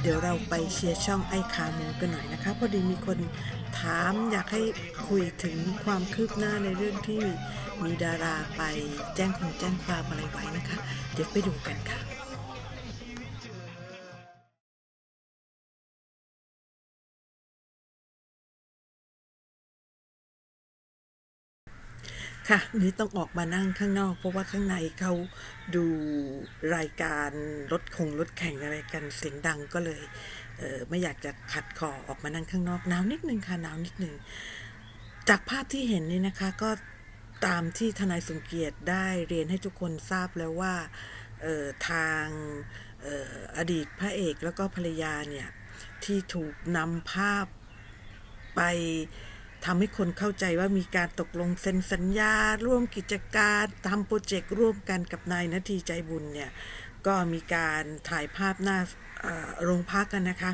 เดี๋ยวเราไปเชียร์ช่องไอคามูกันหน่อยนะคะ พอดีมีคนถามอยากให้คุยถึงความคืบหน้าในเรื่องที่มีดาราไปแจ้งคงแจ้งความอะไรไว้นะคะ เดี๋ยวไปดูกันค่ะ ค่ะนี่ต้องออกมานั่งข้างนอก เพราะว่าข้างในเขาดูรายการรถคงรถแข่งอะไรกันเสียงดังก็เลยเออไม่อยากจะขัดคอออกมานั่งข้างนอกหนาวนิดนึงค่ะหนาวนิดนึงจากภาพที่เห็นนี่นะคะก็ตามที่ทนายสมเกียรติได้เรียนให้ทุกคนทราบแล้วว่าทางเอ่ออดีตพระเอกแล้วก็ภรรยาเนี่ยที่ถูกนำภาพไป ทำให้คนเข้าใจว่ามีการตกลงเซ็นสัญญา ร่วมกิจการทำโปรเจกต์ร่วมกันกับนายนาทีใจบุญเนี่ย ก็มีการถ่ายภาพหน้าโรงพักกันนะคะ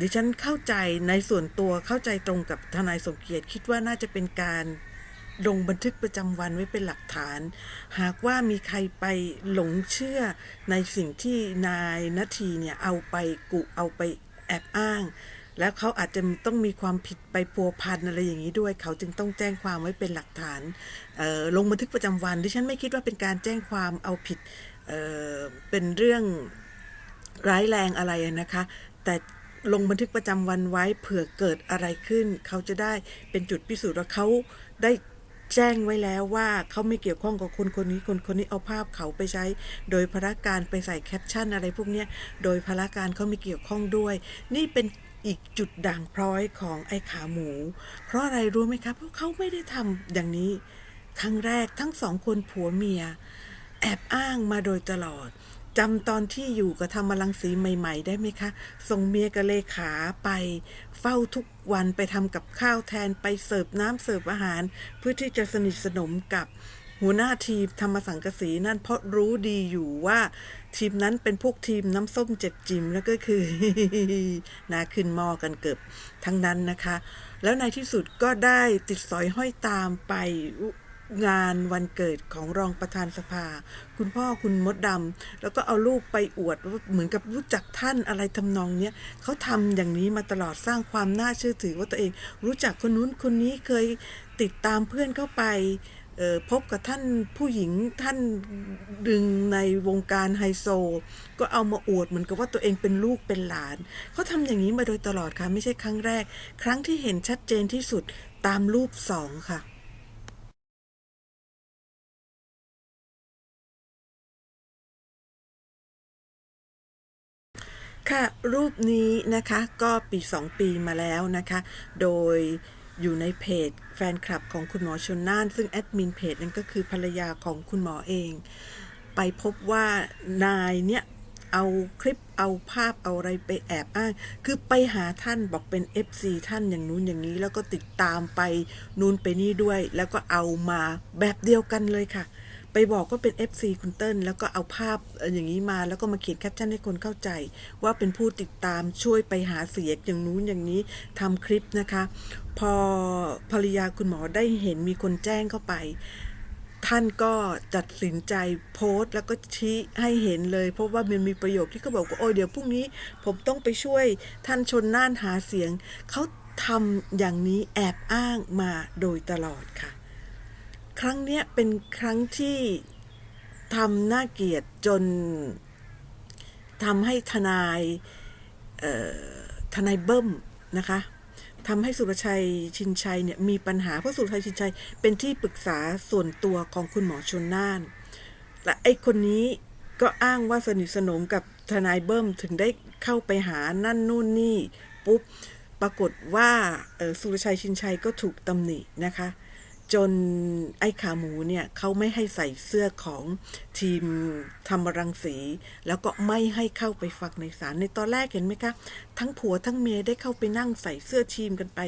ดิฉันเข้าใจในส่วนตัวเข้าใจตรงกับทนายสมเกียรติ คิดว่าน่าจะเป็นการลงบันทึกประจำวันไว้เป็นหลักฐาน หากว่ามีใครไปหลงเชื่อในสิ่งที่นายนาทีเนี่ยเอาไปกุเอาไปแอบอ้าง แล้วเขาอาจจะต้องมีความผิดไปพัวพันอะไรอย่างนี้ด้วย เขาจึงต้องแจ้งความไว้เป็นหลักฐานลงบันทึกประจำวันดิฉันไม่คิดว่าเป็นการแจ้งความเอาผิดเเป็นเรื่องร้ายแรงอะไรนะคะ แต่ลงบันทึกประจำวันไว้เผื่อเกิดอะไรขึ้น เขาจะได้เป็นจุดพิสูจน์ว่าเขาได้แจ้งไว้แล้วว่าเขาไม่เกี่ยวข้องกับคนคนนี้คนคนนี้เอาภาพเขาไปใช้ โดยพระการไปใส่แคปชั่นอะไรพวกนี้โดยพระการเขาไม่เกี่ยวข้องด้วย นี่เป็น อีกจุดด่างพร้อยของไอ้ขาหมู เพราะอะไรรู้ไหมครับเพราะเขาไม่ได้ทำอย่างนี้ ครั้งแรกทั้งสองคนผัวเมีย แอบอ้างมาโดยตลอดจำตอนที่อยู่กับธรรมรังสีใหม่ ๆ ได้ไหมคะ ส่งเมียกับเลขาไป เฝ้าทุกวันไปทำกับข้าวแทนไปเสิร์ฟน้ำเสิร์ฟอาหาร เพื่อที่จะสนิทสนมกับ หัวหน้าทีมธรรมสังกสีนั่นเพราะรู้ดีอยู่ว่าทีมนั้นเป็นพวกทีมน้ำส้มเจ็บจิมแล้วก็คือนาขึ้นมอกันเกือบทั้งนั้นนะคะ แล้วในที่สุดก็ได้ติดสอยห้อยตามไปงานวันเกิดของรองประธานสภา คุณพ่อคุณมดดำแล้วก็เอารูปไปอวดว่าเหมือนกับรู้จักท่านอะไรทำนองเนี้ยเขาทำอย่างนี้มาตลอดสร้างความน่าเชื่อถือว่าตัวเอง รู้จักคนนู้นคนนี้เคยติดตามเพื่อนเข้าไป พบกับท่านผู้หญิงท่านดึงในวงการไฮโซ ก็เอามาอวดเหมือนกับว่าตัวเองเป็นลูกเป็นหลานเขาทำอย่างนี้มาโดยตลอดค่ะ ไม่ใช่ครั้งแรก ครั้งที่เห็นชัดเจนที่สุดตามรูปสองค่ะค่ะรูปนี้นะคะก็ปี 2 ปีมาแล้วนะคะ โดย อยู่ในเพจแฟนคลับของคุณหมอชนน่าน ซึ่งแอดมินเพจนั้นก็คือภรรยาของคุณหมอเอง ไปพบว่านายเนี่ยเอาคลิปเอาภาพเอาอะไรไปแอบอ้าง คือไปหาท่านบอกเป็น FC ท่านอย่างนู้นอย่างนี้ แล้วก็ติดตามไป นู้นไปนี่ด้วย แล้วก็เอามาแบบเดียวกันเลยค่ะ ไปบอกว่าเป็น FC คุณเติ้ลแล้วก็เอาภาพอย่างนี้มา แล้วก็มาเขียนแคปชั่นให้คนเข้าใจ ว่าเป็นผู้ติดตามช่วยไปหาเสียงอย่างนู้นอย่างนี้ทำคลิปนะคะ พอภรรยาคุณหมอได้เห็นมีคนแจ้งเข้าไป ท่านก็ตัดสินใจโพสต์ แล้วก็ชี้ให้เห็นเลย เพราะว่ามันมีประโยคที่เขาบอกว่าโอ้ยเดี๋ยวพรุ่งนี้ ผมต้องไปช่วยท่านชนน่านหาเสียงเขาทำอย่างนี้แอบอ้างมาโดยตลอดค่ะ ครั้งเนี้ยเป็นครั้งที่ทำน่าเกลียดจนทำให้ทนายทนายเบิ้มนะคะทำให้สุรชัยชินชัยเนี่ยมีปัญหาเพราะสุรชัยชินชัยเป็นที่ปรึกษาส่วนตัวของคุณหมอชนน่าน และไอ้คนนี้ก็อ้างว่าสนิทสนมกับทนายเบิ้มถึงได้เข้าไปหานั่นนู่นนี่ปุ๊บปรากฏว่าสุรชัยชินชัยก็ถูกตำหนินะคะ จนไอ้ขาหมูเนี่ยเขาไม่ให้ใส่เสื้อของทีมธรรมรังสี แล้วก็ไม่ให้เข้าไปฟังในศาลในตอนแรกเห็นไหมคะ ทั้งผัวทั้งเมียได้เข้าไปนั่งใส่เสื้อทีมกันไป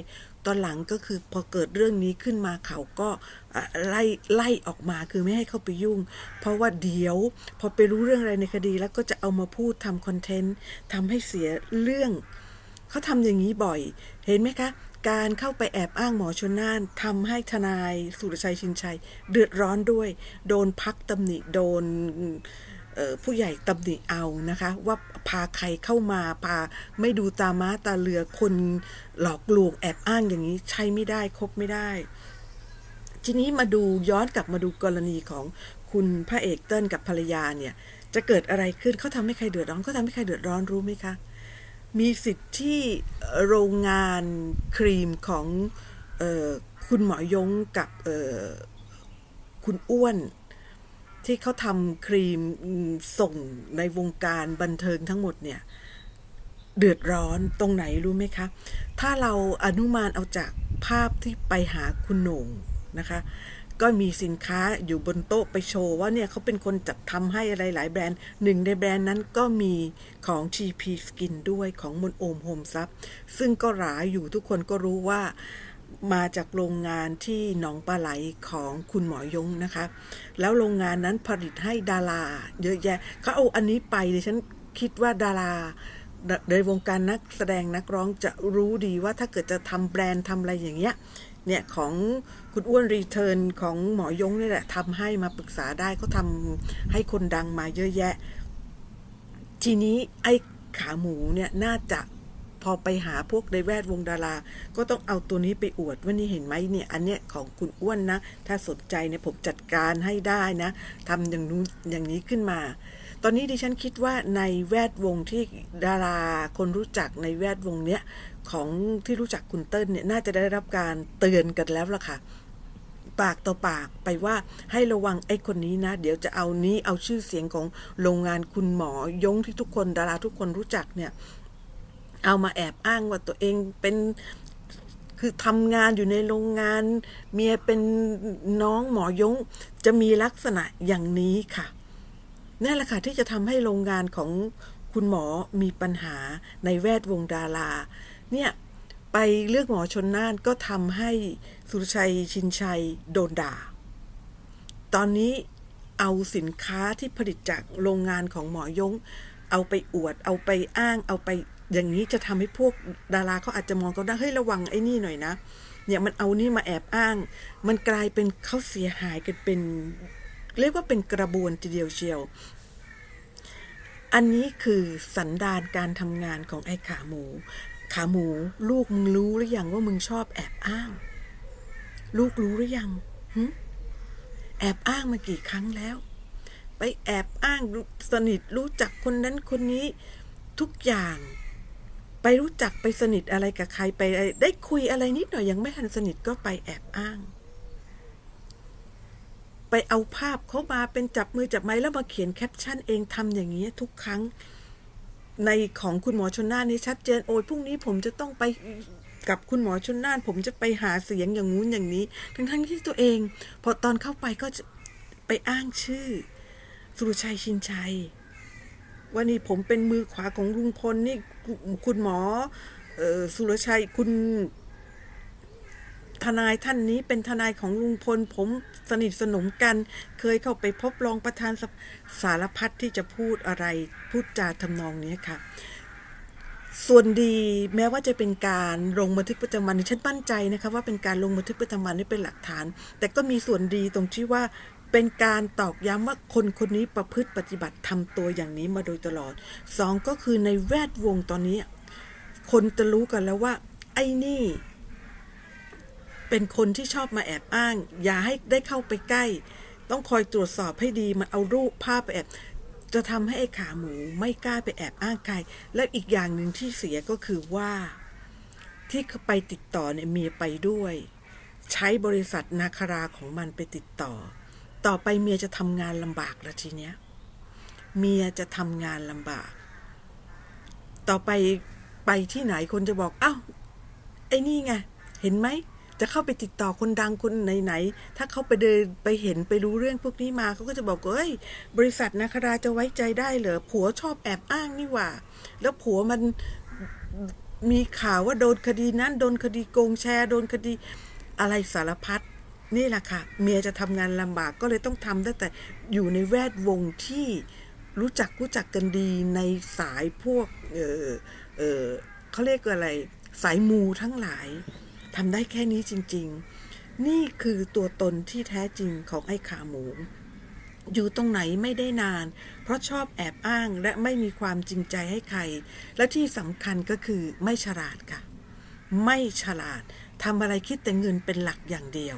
ตอนหลังก็คือพอเกิดเรื่องนี้ขึ้นมาเขาก็ไล่ไล่ออกมาคือไม่ให้เข้าไปยุ่ง เพราะว่าเดี๋ยวพอไปรู้เรื่องอะไรในคดีแล้วก็จะเอามาพูดทำคอนเทนต์ทำให้เสียเรื่องเขาทำอย่างนี้บ่อย เห็นไหมคะ การเข้าไปแอบอ้างหมอชนน่านทำให้ทนายสุรชัยชินชัย เดือดร้อนด้วย โดนพักตำหนิโดนผู้ใหญ่ตำหนิเอานะคะ ว่าพาใครเข้ามาพาไม่ดูตาม้าตาเรือคนหลอกลวงแอบอ้างอย่างนี้ใช้ไม่ได้คบไม่ได้ ทีนี้มาดูย้อนกลับมาดูกรณีของคุณพระเอกเติ้ลกับภรรยาเนี่ย จะเกิดอะไรขึ้นเขาทำให้ใครเดือดร้อนเขาทำให้ใครเดือดร้อนรู้ไหมคะ มีสิทธิ์ที่โรงงานครีมของออคุณหมอยงกับคุณอ้วน ที่เขาทำครีมอืมส่งในวงการบันเทิงทั้งหมดเนี่ย เดือดร้อนตรงไหนรู้ไหมคะ ถ้าเราอนุมานเอาจากภาพที่ไปหาคุณโหน่งนะคะ ก็มีสินค้าอยู่บนโต๊ะไปโชว์ว่าเนี่ยเขาเป็นคนจัดทำให้อะไรหลายแบรนด์หนึ่งในแบรนด์นั้นก็มีของ GP Skin ด้วยของมนโอมโฮมซับซึ่งก็หราอยู่ทุกคนก็รู้ว่ามาจากโรงงานที่หนองปลาไหลของคุณหมอยงนะคะ แล้วโรงงานนั้นผลิตให้ดารา เยอะแยะเขาเอาอันนี้ไปดิฉันคิดว่าดาราในวงการนักแสดงนักร้องจะรู้ดีว่าถ้าเกิดจะทำแบรนด์ทำอะไรอย่างเงี้ย เนี่ยของคุณอ้วนรีเทิร์นของหมอยงนี่แหละทำให้มาปรึกษาได้เขาทำให้คนดังมาเยอะแยะ ทีนี้ไอ้ขาหมูเนี่ยน่าจะพอไปหาพวกในแวดวงดารา ก็ต้องเอาตัวนี้ไปอวดว่านี่เห็นไหมเนี่ย อันเนี้ยของคุณอ้วนนะ ถ้าสนใจเนี่ยผมจัดการให้ได้นะทำอย่างนู้นอย่างนี้ขึ้นมา ตอนนี้ดิฉันคิดว่าในแวดวงที่ดาราคนรู้จักในแวดวงเนี้ย ของที่รู้จักคุณเติ้ลเนี่ยน่าจะได้รับการเตือนกันแล้วล่ะค่ะ ปากต่อปากไปว่าให้ระวังไอ้คนนี้นะ เดี๋ยวจะเอานี้เอาชื่อเสียงของโรงงานคุณหมอยงที่ทุกคนดาราทุกคนรู้จักเนี่ย เอามาแอบอ้างว่าตัวเองเป็นคือทำงานอยู่ในโรงงาน เมียเป็นน้องหมอยงจะมีลักษณะอย่างนี้ค่ะนั่นแหละค่ะที่จะทำให้โรงงานของ คุณหมอมีปัญหาในแวดวงดารา เนี่ย ไปเลือกหมอชนน่านก็ทำให้สุรชัยชินชัยโดนด่า ตอนนี้เอาสินค้าที่ผลิตจากโรงงานของหมอยง เอาไปอวด เอาไปอ้าง เอาไปอย่างนี้จะทำให้พวกดาราเขาอาจจะมองก็ได้เฮ้ยระวังไอ้นี่หน่อยนะ เนี่ยมันเอานี่มาแอบอ้าง มันกลายเป็นเขาเสียหายกันเป็น เรียกว่าเป็นกระบวนทีเดียวเชียว อันนี้คือสันดานการทำงานของไอ้ขาหมู ขาหมูลูกมึงรู้หรือยังว่ามึงชอบแอบอ้าง ลูกรู้หรือยังแอบอ้างมากี่ครั้งแล้ว ไปแอบอ้างสนิทรู้จักคนนั้นคนนี้ทุกอย่าง ไปรู้จักไปสนิทอะไรกับใครไปไได้คุยอะไรนิดหน่อยยังไม่ทันสนิทก็ไปแอบอ้าง ไปเอาภาพเขามาเป็นจับมือจับไม้แล้วมาเขียนแคปชั่นเองทำอย่างนี้ทุกครั้ง ในของคุณหมอชนน่านนี่ชัดเจนโอ้ยพรุ่งนี้ผมจะต้องไปกับคุณหมอชนน่าน ผมจะไปหาเสียงอย่างงู้นอย่างนี้ ทั้งทั้งๆที่ตัวเอง พอตอนเข้าไปก็ไปอ้างชื่อ สุรชัยชินชัย ว่านี่ผมเป็นมือขวาของลุงพลนี่คุณหมอออสุรชัยคุณ ทนายท่านนี้เป็นทนายของลุงพลผมสนิทสนมกัน เคยเข้าไปพบรองประธานสาสารพัดที่จะพูดอะไรพูดจาทำนองนี้ค่ะ ส่วนดีแม้ว่าจะเป็นการลงบันทึกประจำวันฉันมั่นใจนะคะว่าเป็นการลงบันทึกประจำวันนี่เป็นหลักฐาน แต่ก็มีส่วนดีตรงที่ว่าเป็นการตอกย้ำว่าคนคนนี้ประพฤติปฏิบัติทำตัวอย่างนี้มาโดยตลอดสองก็คือในแวดวงตอนนี้ คนจะรู้กันแล้วว่า ไอ้นี่ เป็นคนที่ชอบมาแอบอ้าง อย่าให้ได้เข้าไปใกล้ ต้องคอยตรวจสอบให้ดีมันเอารูปภาพไปแอบจะทำให้ไอ้ขาหมูไม่กล้าไปแอบอ้างใคร และอีกอย่างหนึ่งที่เสียก็คือว่า ที่ไปติดต่อเนี่ยเมียไปด้วย ใช้บริษัทนาคาราของมันไปติดต่อ ต่อไปเมียจะทำงานลำบากล้วทีเนี้ยเมียจะทำงานลำบาก ต่อไปไปที่ไหนคนจะบอกเอ้าไอ้นี่ไง เห็นไหม จะเข้าไปติดต่อคนดังคนไหนๆ ถ้าเขาไปเดินไปเห็นไปรู้เรื่องพวกนี้มาเขาก็จะบอกว่าเอ้ย บริษัทนาคาราจะไว้ใจได้เหรอผัวชอบแอบอ้างนี่หว่า แล้วผัวมันมีข่าวว่าโดนคดีนั้นโดนคดีโกงแชร์โดนคดีอะไรสารพัดนี่แหละค่ะ เมียจะทำงานลำบากก็เลยต้องทำตั้งแต่อยู่ในแวดวงที่รู้จักรู้จักกันดีในสายพวกเออเออเขาเรียกอะไร สายมูทั้งหลาย ทำได้แค่นี้จริง ๆ นี่คือตัวตนที่แท้จริงของไอ้ขาหมู อยู่ตรงไหนไม่ได้นาน เพราะชอบแอบอ้างและไม่มีความจริงใจให้ใคร และที่สำคัญก็คือไม่ฉลาดค่ะ ไม่ฉลาดทำอะไรคิดแต่เงินเป็นหลักอย่างเดียว